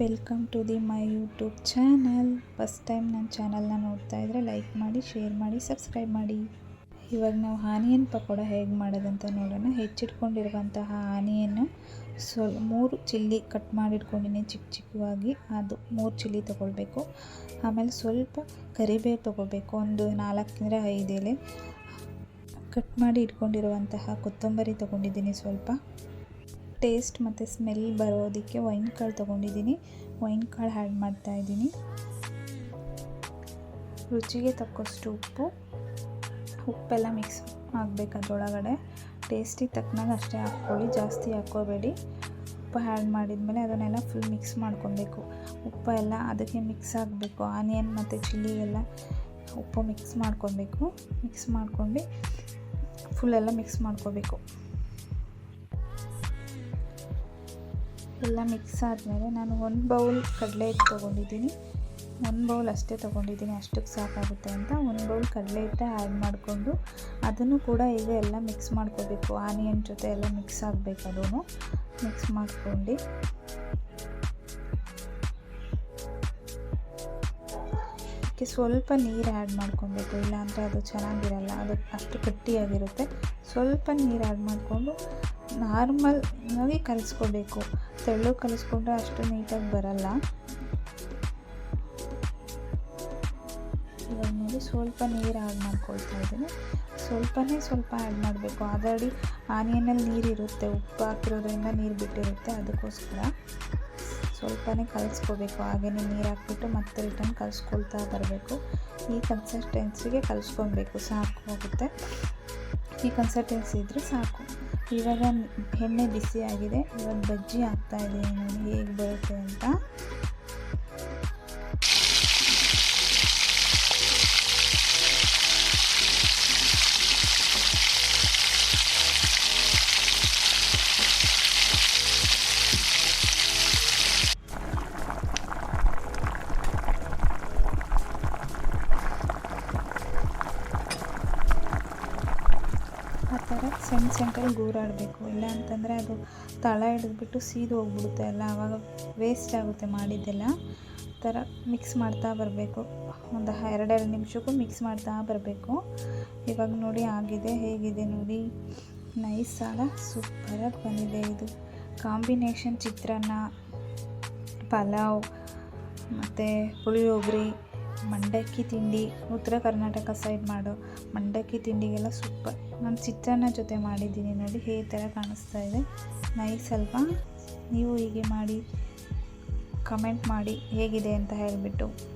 Welcome to the my YouTube channel. First time ನನ್ನ ಚಾನಲ್ನ ನೋಡ್ತಾ ಇದ್ದರೆ ಲೈಕ್ ಮಾಡಿ ಶೇರ್ ಮಾಡಿ ಸಬ್ಸ್ಕ್ರೈಬ್ ಮಾಡಿ. ಇವಾಗ ನಾವು ಆನಿಯನ್ ಪಕೋಡ ಹೇಗೆ ಮಾಡೋದಂತ ನೋಡೋಣ. ಹೆಚ್ಚಿಟ್ಕೊಂಡಿರುವಂತಹ ಆನಿಯನ್ನು ಸ್ವಲ್ ಮೂರು ಚಿಲ್ಲಿ ಕಟ್ ಮಾಡಿಟ್ಕೊಂಡಿನಿ ಚಿಕ್ಕ ಚಿಕ್ಕವಾಗಿ. ಅದು ಮೂರು ಚಿಲ್ಲಿ ತೊಗೊಳ್ಬೇಕು. ಆಮೇಲೆ ಸ್ವಲ್ಪ ಕರಿಬೇವು ತೊಗೋಬೇಕು ಒಂದು ನಾಲ್ಕರಿಂದ ಐದು ಎಲೆ. ಕಟ್ ಮಾಡಿ ಇಟ್ಕೊಂಡಿರುವಂತಹ ಕೊತ್ತಂಬರಿ ತೊಗೊಂಡಿದ್ದೀನಿ ಸ್ವಲ್ಪ. ಟೇಸ್ಟ್ ಮತ್ತು ಸ್ಮೆಲ್ ಬರೋದಕ್ಕೆ ವೈನ್ ಕಾಳು ತೊಗೊಂಡಿದ್ದೀನಿ. ವೈನ್ ಕಾಳು ಆ್ಯಡ್ ಮಾಡ್ತಾಯಿದ್ದೀನಿ ರುಚಿಗೆ ತಕ್ಕಷ್ಟು ಉಪ್ಪು. ಉಪ್ಪೆಲ್ಲ ಮಿಕ್ಸ್ ಆಗಬೇಕು ಅದರೊಳಗಡೆ ಟೇಸ್ಟಿಗೆ ತಕ್ಕನಾಗ ಅಷ್ಟೇ ಹಾಕ್ಕೊಳ್ಳಿ, ಜಾಸ್ತಿ ಹಾಕ್ಕೋಬೇಡಿ. ಉಪ್ಪು ಆ್ಯಡ್ ಮಾಡಿದ್ಮೇಲೆ ಅದನ್ನೆಲ್ಲ ಫುಲ್ ಮಿಕ್ಸ್ ಮಾಡ್ಕೊಬೇಕು. ಉಪ್ಪು ಎಲ್ಲ ಅದಕ್ಕೆ ಮಿಕ್ಸ್ ಆಗಬೇಕು. ಆನಿಯನ್ ಮತ್ತು ಚಿಲ್ಲಿ ಎಲ್ಲ ಉಪ್ಪು ಮಿಕ್ಸ್ ಮಾಡ್ಕೊಬೇಕು. ಮಿಕ್ಸ್ ಮಾಡ್ಕೊಂಡು ಫುಲ್ಲೆಲ್ಲ ಮಿಕ್ಸ್ ಮಾಡ್ಕೋಬೇಕು. ಎಲ್ಲ ಮಿಕ್ಸ್ ಆದಮೇಲೆ ನಾನು ಒಂದು ಬೌಲ್ ಕಡಲೆ ಹಿಟ್ಟು ತೊಗೊಂಡಿದ್ದೀನಿ. ಒಂದು ಬೌಲ್ ಅಷ್ಟೇ ತೊಗೊಂಡಿದ್ದೀನಿ, ಅಷ್ಟಕ್ಕೆ ಸಾಕಾಗುತ್ತೆ ಅಂತ. ಒಂದು ಬೌಲ್ ಕಡಲೆ ಹಿಟ್ಟೆ ಆ್ಯಡ್ ಮಾಡಿಕೊಂಡು ಅದನ್ನು ಕೂಡ ಈಗ ಎಲ್ಲ ಮಿಕ್ಸ್ ಮಾಡ್ಕೋಬೇಕು. ಆನಿಯನ್ ಜೊತೆ ಎಲ್ಲ ಮಿಕ್ಸ್ ಆಗಬೇಕು ಅದನ್ನು. ಮಿಕ್ಸ್ ಮಾಡ್ಕೊಂಡು. ಅದಕ್ಕೆ ಸ್ವಲ್ಪ ನೀರು ಆ್ಯಡ್ ಮಾಡ್ಕೊಬೇಕು. ಇಲ್ಲಾಂದರೆ ಅದು ಚೆನ್ನಾಗಿರಲ್ಲ. ಅದು ಅಷ್ಟು ಗಟ್ಟಿಯಾಗಿರುತ್ತೆ. ಸ್ವಲ್ಪ ನೀರು ಆ್ಯಡ್ ಮಾಡಿಕೊಂಡು ನಾರ್ಮಲ್ ಆಗಿ ಕಲಿಸ್ಕೋಬೇಕು. ತೆಳ್ಳು ಕಲಿಸ್ಕೊಂಡ್ರೆ ಅಷ್ಟು ನೀಟಾಗಿ ಬರಲ್ಲ. ಇವಾಗ ನೋಡಿ, ಸ್ವಲ್ಪ ನೀರು ಆ್ಯಡ್ ಮಾಡ್ಕೊಳ್ತಾ ಇದ್ದೀನಿ. ಸ್ವಲ್ಪನೇ ಸ್ವಲ್ಪ ಆ್ಯಡ್ ಮಾಡಬೇಕು. ಆಲ್ರೆಡಿ ಆನಿಯನಲ್ಲಿ ನೀರಿರುತ್ತೆ, ಉಪ್ಪು ಹಾಕಿರೋದ್ರಿಂದ ನೀರು ಬಿಟ್ಟಿರುತ್ತೆ, ಅದಕ್ಕೋಸ್ಕರ ಸ್ವಲ್ಪನೇ ಕಲಿಸ್ಕೋಬೇಕು. ಹಾಗೆಯೇ ನೀರು ಹಾಕ್ಬಿಟ್ಟು ಮತ್ತೆ ರಿಟರ್ನ್ ಕಲಿಸ್ಕೊಳ್ತಾ ಬರಬೇಕು. ಈ ಕನ್ಸಿಸ್ಟೆನ್ಸಿಗೆ ಕಲಿಸ್ಕೊಬೇಕು ಸಾಕು ಹೋಗುತ್ತೆ. ಈ ಕನ್ಸಿಸ್ಟೆನ್ಸಿ ಇದ್ದರೆ ಸಾಕು. ಇವಾಗ ಎಣ್ಣೆ ಬಿಸಿಯಾಗಿದೆ. ಇವಾಗ ಬಜ್ಜಿ ಹಾಕ್ತಾ ಇದ್ದೀನಿ ನೋಡಿ ಹೇಗೆ ಬರುತ್ತೆ ಅಂತ ಸಣ್ಣ ಸಣ್ಣಲ್ಲಿ ಗೂರಾಡಬೇಕು. ಇಲ್ಲ ಅಂತಂದರೆ ಅದು ತಳ ಹಿಡಿದ್ಬಿಟ್ಟು ಸೀದು ಹೋಗ್ಬಿಡುತ್ತೆ ಅಲ್ಲ ಆವಾಗ ವೇಸ್ಟ್ ಆಗುತ್ತೆ ಮಾಡಿದ್ದೆಲ್ಲ. ಥರ ಮಿಕ್ಸ್ ಮಾಡ್ತಾ ಬರಬೇಕು. ಒಂದು ಎರಡೆರಡು ನಿಮಿಷಕ್ಕೂ ಮಿಕ್ಸ್ ಮಾಡ್ತಾ ಬರಬೇಕು. ಇವಾಗ ನೋಡಿ ಆಗಿದೆ, ಹೇಗಿದೆ ನೋಡಿ. ನೈಸ್ ಸಾಲ, ಸೂಪರಾಗಿ ಬಂದಿದೆ ಇದು. ಕಾಂಬಿನೇಷನ್ ಚಿತ್ರಾನ್ನ, ಪಲಾವ್, ಮತ್ತು ಪುಳಿಯೋಗರೆ. ಮಂಡಕ್ಕಿ ತಿಂಡಿ, ಉತ್ತರ ಕರ್ನಾಟಕ ಸೈಡ್ ಮಾಡೋ. ಮಂಡಕ್ಕಿ ತಿಂಡಿಗೆಲ್ಲ ಸೂಪರ್ ನಾನು ಚಿತ್ರಾನ್ನ ಜೊತೆ ಮಾಡಿದ್ದೀನಿ ನೋಡಿ ಹೇ ಥರ ಕಾಣಿಸ್ತಾ ಇದೆ. ನೈಸ್ ಅಲ್ವಾ? ನೀವು ಹೀಗೆ ಮಾಡಿ ಕಮೆಂಟ್ ಮಾಡಿ ಹೇಗಿದೆ ಅಂತ ಹೇಳಿಬಿಟ್ಟು.